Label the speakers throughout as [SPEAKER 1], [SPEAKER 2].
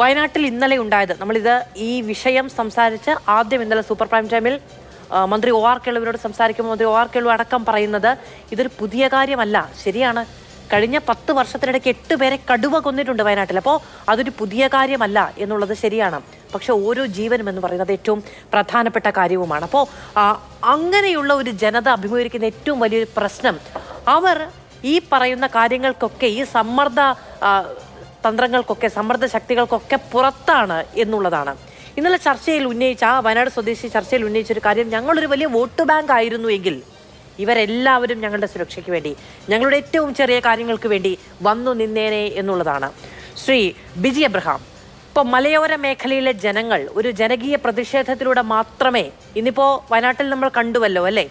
[SPEAKER 1] വയനാട്ടിൽ ഇന്നലെ ഉണ്ടായത് നമ്മളിത് ഈ വിഷയം സംസാരിച്ച് ആദ്യം ഇന്നലെ സൂപ്പർ പ്രൈം ടൈമിൽ മന്ത്രി ഒ ആർ കേളുവിനോട് സംസാരിക്കുമ്പോൾ മന്ത്രി ഒ ആർ കേളു അടക്കം പറയുന്നത് ഇതൊരു പുതിയ കാര്യമല്ല. ശരിയാണ്. കഴിഞ്ഞ പത്ത് വർഷത്തിനിടയ്ക്ക് എട്ട് പേരെ കടുവ കൊന്നിട്ടുണ്ട് വയനാട്ടിൽ. അപ്പോൾ അതൊരു പുതിയ കാര്യമല്ല എന്നുള്ളത് ശരിയാണ്. പക്ഷെ ഓരോ ജീവനും എന്ന് പറയുന്നത് ഏറ്റവും പ്രധാനപ്പെട്ട കാര്യവുമാണ്. അപ്പോൾ അങ്ങനെയുള്ള ഒരു ജനത അഭിമുഖീകരിക്കുന്ന ഏറ്റവും വലിയൊരു പ്രശ്നം അവർ ഈ പറയുന്ന കാര്യങ്ങൾക്കൊക്കെ ഈ സമ്മർദ്ദ തന്ത്രങ്ങൾക്കൊക്കെ സമ്മർദ്ദ ശക്തികൾക്കൊക്കെ പുറത്താണ് എന്നുള്ളതാണ്. ഇന്നലെ ചർച്ചയിൽ ഉന്നയിച്ച ആ വയനാട് സ്വദേശി ചർച്ചയിൽ ഉന്നയിച്ച ഒരു കാര്യം ഞങ്ങളൊരു വലിയ വോട്ട് ബാങ്ക് ആയിരുന്നു എങ്കിൽ ഇവരെല്ലാവരും ഞങ്ങളുടെ സുരക്ഷയ്ക്ക് വേണ്ടി ഞങ്ങളുടെ ഏറ്റവും ചെറിയ കാര്യങ്ങൾക്ക് വേണ്ടി വന്നു നിന്നേനെ എന്നുള്ളതാണ്. ശ്രീ ബിജി അബ്രഹാം ഇപ്പോൾ മലയോര മേഖലയിലെ ജനങ്ങൾ ഒരു ജനകീയ പ്രതിഷേധത്തിലൂടെ മാത്രമേ ഇന്നിപ്പോൾ വയനാട്ടിൽ നമ്മൾ കണ്ടുവല്ലോ അല്ലേ?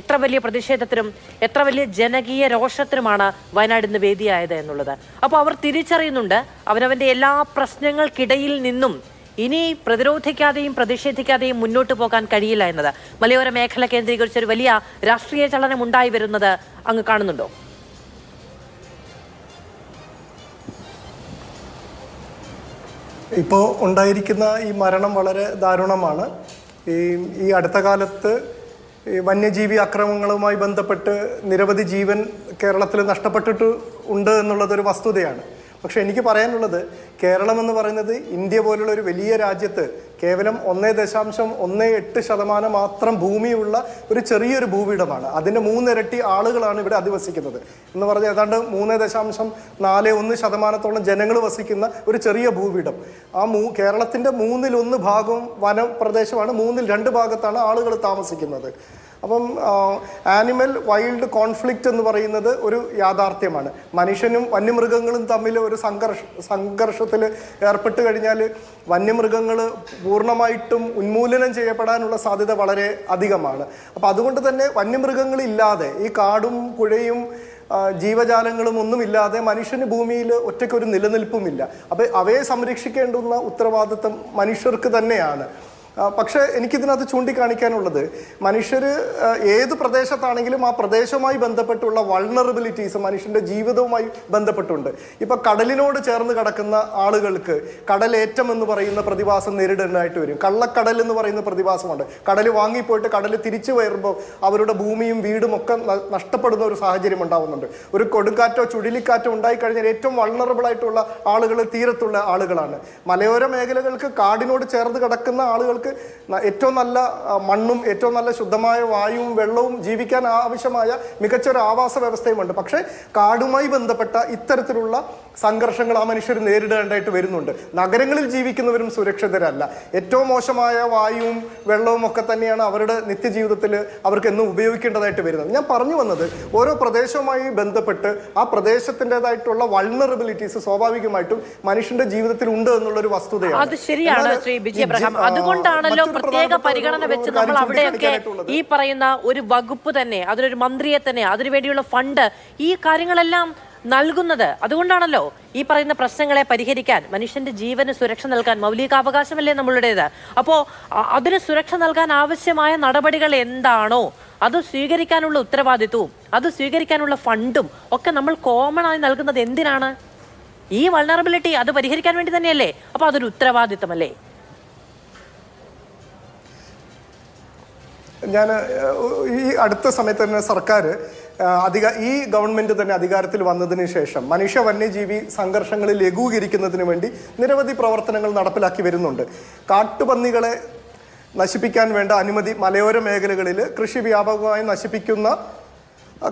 [SPEAKER 1] എത്ര വലിയ പ്രതിഷേധത്തിനും എത്ര വലിയ ജനകീയ രോഷത്തിനുമാണ് വയനാട് ഇന്ന് വേദിയായത് എന്നുള്ളത്. അപ്പോൾ അവർ തിരിച്ചറിയുന്നുണ്ട് അവനവന്റെ എല്ലാ പ്രശ്നങ്ങൾക്കിടയിൽ നിന്നും ഇനി പ്രതിരോധിക്കാതെയും പ്രതിഷേധിക്കാതെയും മുന്നോട്ട് പോകാൻ കഴിയില്ല എന്നത്. മലയോര മേഖല കേന്ദ്രീകരിച്ച് ഒരു വലിയ രാഷ്ട്രീയ ചലനം ഉണ്ടായി വരുന്നത് അങ്ങ് കാണുന്നുണ്ടോ?
[SPEAKER 2] ഇപ്പോൾ ഉണ്ടായിരിക്കുന്ന ഈ മരണം വളരെ ദാരുണമാണ്. ഈ ഈ അടുത്ത കാലത്ത് ഈ വന്യജീവി അക്രമങ്ങളുമായി ബന്ധപ്പെട്ട് നിരവധി ജീവൻ കേരളത്തിൽ നഷ്ടപ്പെട്ടിട്ട് ഉണ്ട് എന്നുള്ളതൊരു വസ്തുതയാണ്. പക്ഷേ എനിക്ക് പറയാനുള്ളത് കേരളം എന്ന് പറയുന്നത് ഇന്ത്യ പോലുള്ള ഒരു വലിയ രാജ്യത്ത് കേവലം ഒന്നേ ദശാംശം ഒന്നേ എട്ട് ശതമാനം മാത്രം ഭൂമിയുള്ള ഒരു ചെറിയൊരു ഭൂവിടമാണ് അതിന്റെ മൂന്നിരട്ടി ആളുകളാണ് ഇവിടെ അധിവസിക്കുന്നത്. എന്ന് പറഞ്ഞാൽ ഏതാണ്ട് മൂന്ന് ദശാംശം നാല് ഒന്ന് ശതമാനത്തോളം ജനങ്ങൾ വസിക്കുന്ന ഒരു ചെറിയ ഭൂവിടം ആ മൂ കേരളത്തിന്റെ മൂന്നിലൊന്ന് ഭാഗവും വനപ്രദേശമാണ് മൂന്നിൽ രണ്ട് ഭാഗത്താണ് ആളുകൾ താമസിക്കുന്നത്. അപ്പം ആനിമൽ വൈൽഡ് കോൺഫ്ലിക്റ്റ് എന്ന് പറയുന്നത് ഒരു യാഥാർത്ഥ്യമാണ്. മനുഷ്യനും വന്യമൃഗങ്ങളും തമ്മിൽ ഒരു സംഘർഷ സംഘർഷത്തിൽ ഏർപ്പെട്ട് കഴിഞ്ഞാൽ വന്യമൃഗങ്ങൾ പൂർണമായിട്ടും ഉന്മൂലനം ചെയ്യപ്പെടാനുള്ള സാധ്യത വളരെ അധികമാണ്. അപ്പോൾ അതുകൊണ്ട് തന്നെ വന്യമൃഗങ്ങളില്ലാതെ ഈ കാടും പുഴയും ജീവജാലങ്ങളും ഒന്നുമില്ലാതെ മനുഷ്യന് ഭൂമിയിൽ ഒറ്റയ്ക്കൊരു നിലനിൽപ്പുമില്ല. അപ്പോൾ അവയെ സംരക്ഷിക്കേണ്ടുന്ന ഉത്തരവാദിത്തം മനുഷ്യർക്ക് തന്നെയാണ്. പക്ഷേ എനിക്കിതിനകത്ത് ചൂണ്ടിക്കാണിക്കാനുള്ളത് മനുഷ്യർ ഏത് പ്രദേശത്താണെങ്കിലും ആ പ്രദേശവുമായി ബന്ധപ്പെട്ടുള്ള വൾണറബിലിറ്റീസ് മനുഷ്യന്റെ ജീവിതവുമായി ബന്ധപ്പെട്ടുണ്ട്. ഇപ്പോൾ കടലിനോട് ചേർന്ന് കിടക്കുന്ന ആളുകൾക്ക് കടലേറ്റം എന്ന് പറയുന്ന പ്രതിഭാസം നേരിടാനായിട്ട് വരും. കള്ളക്കടൽ എന്ന് പറയുന്ന പ്രതിഭാസമുണ്ട്. കടൽ വാങ്ങിപ്പോയിട്ട് കടൽ തിരിച്ചു വരുമ്പോൾ അവരുടെ ഭൂമിയും വീടും ഒക്കെ നഷ്ടപ്പെടുന്ന ഒരു സാഹചര്യം ഉണ്ടാവുന്നുണ്ട്. ഒരു കൊടുങ്കാറ്റോ ചുഴലിക്കാറ്റോ ഉണ്ടായിക്കഴിഞ്ഞാൽ ഏറ്റവും വൾണറബിൾ ആയിട്ടുള്ള ആളുകൾ തീരത്തുള്ള ആളുകളാണ്. മലയോര മേഖലകൾക്ക് കാടിനോട് ചേർന്ന് കിടക്കുന്ന ആളുകൾക്ക് ന- ഏറ്റവും നല്ല മണ്ണും ഏറ്റവും നല്ല ശുദ്ധമായ വായുവും വെള്ളവും ജീവിക്കാൻ ആവശ്യമായ മികച്ചൊരു ആവാസ വ്യവസ്ഥയുമുണ്ട്. പക്ഷേ കാടുമായി ബന്ധപ്പെട്ട ഇത്തരത്തിലുള്ള സംഘർഷങ്ങൾ ആ മനുഷ്യർ നേരിടേണ്ടതായിട്ട് വരുന്നുണ്ട്. നഗരങ്ങളിൽ ജീവിക്കുന്നവരും സുരക്ഷിതരല്ല. ഏറ്റവും മോശമായ വായുവും വെള്ളവും ഒക്കെ തന്നെയാണ് അവരുടെ നിത്യജീവിതത്തിൽ അവർക്ക് എന്നും ഉപയോഗിക്കേണ്ടതായിട്ട് വരുന്നത്. ഞാൻ പറഞ്ഞു വന്നത് ഓരോ പ്രദേശവുമായി ബന്ധപ്പെട്ട് ആ പ്രദേശത്തിന്റെതായിട്ടുള്ള വൾണറബിലിറ്റീസ് സ്വാഭാവികമായിട്ടും മനുഷ്യന്റെ ജീവിതത്തിൽ ഉണ്ട് എന്നുള്ളൊരു വസ്തുതയാണ്.
[SPEAKER 1] അത് ശരിയാണ് ശ്രീ
[SPEAKER 2] ഈ അതുകൊണ്ടാണ്
[SPEAKER 1] അതുകൊണ്ടാണല്ലോ പ്രത്യേക പരിഗണന വെച്ച് നമ്മൾ അവിടെയൊക്കെ ഈ പറയുന്ന ഒരു വകുപ്പ് തന്നെ അതിലൊരു മന്ത്രിയെ തന്നെ അതിനുവേണ്ടിയുള്ള ഫണ്ട് ഈ കാര്യങ്ങളെല്ലാം നൽകുന്നത്. അതുകൊണ്ടാണല്ലോ ഈ പറയുന്ന പ്രശ്നങ്ങളെ പരിഹരിക്കാൻ മനുഷ്യന്റെ ജീവന് സുരക്ഷ നൽകാൻ മൗലികാവകാശമല്ലേ നമ്മളുടേത്? അപ്പോ അതിന് സുരക്ഷ നൽകാൻ ആവശ്യമായ നടപടികൾ എന്താണോ അത് സ്വീകരിക്കാനുള്ള ഉത്തരവാദിത്വവും അത് സ്വീകരിക്കാനുള്ള ഫണ്ടും ഒക്കെ നമ്മൾ കോമൺ ആയി നൽകുന്നത് എന്തിനാണ്? ഈ വൾണറബിലിറ്റി അത് പരിഹരിക്കാൻ വേണ്ടി തന്നെയല്ലേ? അപ്പൊ അതൊരു ഉത്തരവാദിത്തമല്ലേ
[SPEAKER 2] ഞാൻ ഈ അടുത്ത സമയത്ത് തന്നെ സർക്കാർ അധിക ഈ ഗവൺമെന്റ് തന്നെ അധികാരത്തിൽ വന്നതിന് ശേഷം മനുഷ്യ വന്യജീവി സംഘർഷങ്ങൾ ലഘൂകരിക്കുന്നതിന് വേണ്ടി നിരവധി പ്രവർത്തനങ്ങൾ നടപ്പിലാക്കി വരുന്നുണ്ട്. കാട്ടുപന്നികളെ നശിപ്പിക്കാൻ വേണ്ട അനുമതി മലയോര മേഖലകളിൽ കൃഷി വ്യാപകമായി നശിപ്പിക്കുന്ന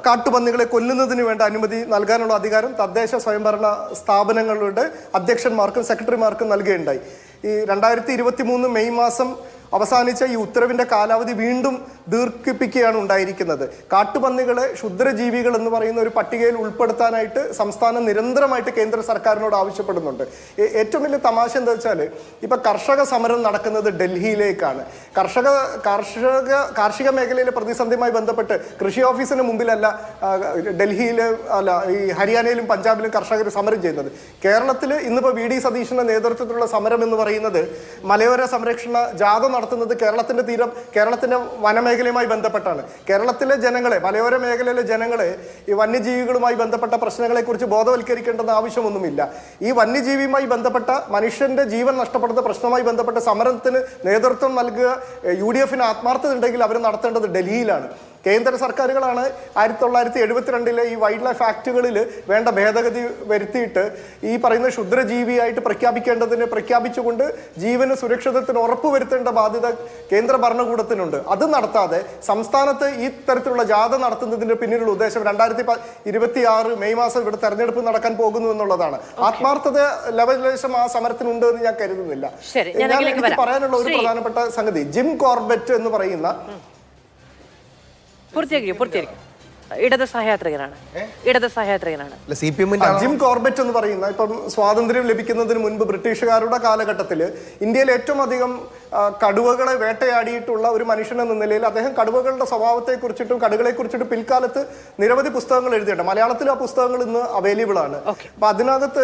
[SPEAKER 2] കാട്ടുപന്നികളെ കൊല്ലുന്നതിന് വേണ്ട അനുമതി നൽകാനുള്ള അധികാരം തദ്ദേശ സ്വയംഭരണ സ്ഥാപനങ്ങളുടെ അധ്യക്ഷന്മാർക്കും സെക്രട്ടറിമാർക്കും നൽകുകയുണ്ടായി. ഈ രണ്ടായിരത്തി മെയ് മാസം അവസാനിച്ച ഈ ഉത്തരവിന്റെ കാലാവധി വീണ്ടും ദീർഘിപ്പിക്കുകയാണ് ഉണ്ടായിരിക്കുന്നത്. കാട്ടുപന്നികളെ ക്ഷുദ്രജീവികൾ എന്ന് പറയുന്ന ഒരു പട്ടികയിൽ ഉൾപ്പെടുത്താനായിട്ട് സംസ്ഥാനം നിരന്തരമായിട്ട് കേന്ദ്ര സർക്കാരിനോട് ആവശ്യപ്പെടുന്നുണ്ട്. ഏറ്റവും വലിയ തമാശ എന്താ വെച്ചാൽ ഇപ്പൊ കർഷക സമരം നടക്കുന്നത് ഡൽഹിയിലേക്കാണ്. കർഷക കാർഷിക കാർഷിക മേഖലയിലെ പ്രതിസന്ധിയുമായി ബന്ധപ്പെട്ട് കൃഷി ഓഫീസിന് മുമ്പിലല്ല ഡൽഹിയിൽ അല്ല ഈ ഹരിയാനയിലും പഞ്ചാബിലും കർഷകർ സമരം ചെയ്യുന്നത്. കേരളത്തിൽ ഇന്നിപ്പോൾ വി ഡി സതീശന്റെ നേതൃത്വത്തിലുള്ള സമരം എന്ന് പറയുന്നത് മലയോര സംരക്ഷണ ജാഥ നടത്തുന്നത് കേരളത്തിന്റെ തീരം കേരളത്തിന്റെ വനമേഖലയുമായി ബന്ധപ്പെട്ടാണ്. കേരളത്തിലെ ജനങ്ങളെ മലയോര മേഖലയിലെ ജനങ്ങളെ ഈ വന്യജീവികളുമായി ബന്ധപ്പെട്ട പ്രശ്നങ്ങളെക്കുറിച്ച് ബോധവൽക്കരിക്കേണ്ടത് ആവശ്യമൊന്നുമില്ല. ഈ വന്യജീവിയുമായി ബന്ധപ്പെട്ട മനുഷ്യന്റെ ജീവൻ നഷ്ടപ്പെടുന്ന പ്രശ്നവുമായി ബന്ധപ്പെട്ട സമരത്തിന് നേതൃത്വം നൽകുക യു ഡി എഫിന് ആത്മാർത്ഥത ഉണ്ടെങ്കിൽ അവർ നടത്തേണ്ടത് ഡൽഹിയിലാണ്. കേന്ദ്ര സർക്കാരുകളാണ് ആയിരത്തി തൊള്ളായിരത്തി എഴുപത്തിരണ്ടിലെ ഈ വൈൽഡ് ലൈഫ് ആക്ടുകളിൽ വേണ്ട ഭേദഗതി വരുത്തിയിട്ട് ഈ പറയുന്ന ക്ഷുദ്രജീവിയായിട്ട് പ്രഖ്യാപിക്കേണ്ടതിന് പ്രഖ്യാപിച്ചുകൊണ്ട് ജീവന് സുരക്ഷിതത്തിന് ഉറപ്പ് വരുത്തേണ്ട ബാധ്യത കേന്ദ്ര ഭരണകൂടത്തിനുണ്ട്. അത് നടത്താതെ സംസ്ഥാനത്ത് ഈ തരത്തിലുള്ള ജാഥ നടത്തുന്നതിന്റെ പിന്നിലുള്ള ഉദ്ദേശം രണ്ടായിരത്തി ഇരുപത്തി ആറ് മെയ് മാസം ഇവിടെ തെരഞ്ഞെടുപ്പ് നടക്കാൻ പോകുന്നു എന്നുള്ളതാണ്. ആത്മാർത്ഥത ലവലേശം ആ സമരത്തിനുണ്ട് എന്ന് ഞാൻ കരുതുന്നില്ല.
[SPEAKER 1] ഞാൻ
[SPEAKER 2] എനിക്ക്. പറയാനുള്ള ഒരു പ്രധാനപ്പെട്ട സംഗതി ജിം കോർബറ്റ് എന്ന് പറയുന്ന
[SPEAKER 1] പൂർത്തിയാക്കിയോ പൂർത്തിയാക്കിയോ ഇടത് സഹയാത്രികനാണ് ഇടത് സഹയാത്രികനാണ്
[SPEAKER 3] സി പി എമ്മിന്റെ
[SPEAKER 2] ജിം കോർബറ്റ് എന്ന് പറയുന്ന ഇപ്പം സ്വാതന്ത്ര്യം ലഭിക്കുന്നതിന് മുൻപ് ബ്രിട്ടീഷുകാരുടെ കാലഘട്ടത്തിൽ ഇന്ത്യയിൽ ഏറ്റവും അധികം കടുവകളെ വേട്ടയാടിയിട്ടുള്ള ഒരു മനുഷ്യൻ എന്ന നിലയിൽ അദ്ദേഹം കടുവകളുടെ സ്വഭാവത്തെ കുറിച്ചിട്ടും കടുകളെ കുറിച്ചിട്ടും പിൽക്കാലത്ത് നിരവധി പുസ്തകങ്ങൾ എഴുതിയിട്ടുണ്ട്. മലയാളത്തിൽ ആ പുസ്തകങ്ങൾ ഇന്ന് അവൈലബിൾ ആണ്. അപ്പൊ അതിനകത്ത്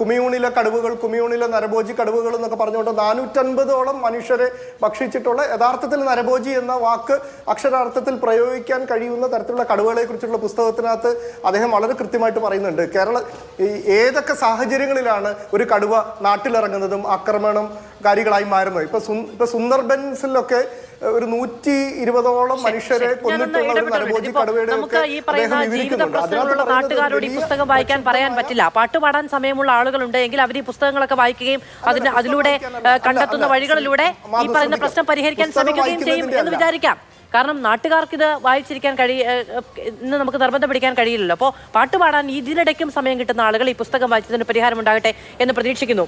[SPEAKER 2] കുമിയൂണിലെ കടുവകൾ കുമിയൂണിലെ നരഭോജി കടുവകൾ എന്നൊക്കെ പറഞ്ഞുകൊണ്ട് നാനൂറ്റൻപതോളം മനുഷ്യരെ ഭക്ഷിച്ചിട്ടുള്ള യഥാർത്ഥത്തിൽ നരഭോജി എന്ന വാക്ക് അക്ഷരാർത്ഥത്തിൽ പ്രയോഗിക്കാൻ കഴിയുന്ന തരത്തിലുള്ള കടുവകളെ കുറിച്ചുള്ള പുസ്തകത്തിനകത്ത് അദ്ദേഹം വളരെ കൃത്യമായിട്ട് പറയുന്നുണ്ട്. കേരള ഈ ഏതൊക്കെ സാഹചര്യങ്ങളിലാണ് ഒരു കടുവ നാട്ടിലിറങ്ങുന്നതും ആക്രമണം കാര്യങ്ങളായി മാറുന്നത്? ഇപ്പൊ ഇപ്പൊ സുന്ദർബൻസിലൊക്കെ ഒരു നൂറ്റി ഇരുപതോളം മനുഷ്യരെ കൊന്നിട്ടുള്ള
[SPEAKER 1] നാട്ടുകാരോട് ഈ പുസ്തകം വായിക്കാൻ പറയാൻ പറ്റില്ല. പാട്ട് പാടാൻ സമയമുള്ള ആളുകളുണ്ട് എങ്കിൽ അവർ ഈ പുസ്തകങ്ങളൊക്കെ വായിക്കുകയും അതിന് അതിലൂടെ കണ്ടെത്തുന്ന വഴികളിലൂടെ ഈ പറയുന്ന പ്രശ്നം പരിഹരിക്കാൻ ശ്രമിക്കുകയും ചെയ്യും എന്ന് വിചാരിക്കാം. കാരണം നാട്ടുകാർക്ക് ഇത് വായിച്ചിരിക്കാൻ ഏഹ്, ഇന്ന് നമുക്ക് നിർബന്ധം പിടിക്കാൻ കഴിയില്ലല്ലോ. അപ്പോൾ പാട്ട് പാടാൻ ഇതിനിടയ്ക്കും സമയം കിട്ടുന്ന ആളുകൾ ഈ പുസ്തകം വായിച്ചതിന് പരിഹാരം ഉണ്ടാകട്ടെ എന്ന് പ്രതീക്ഷിക്കുന്നു.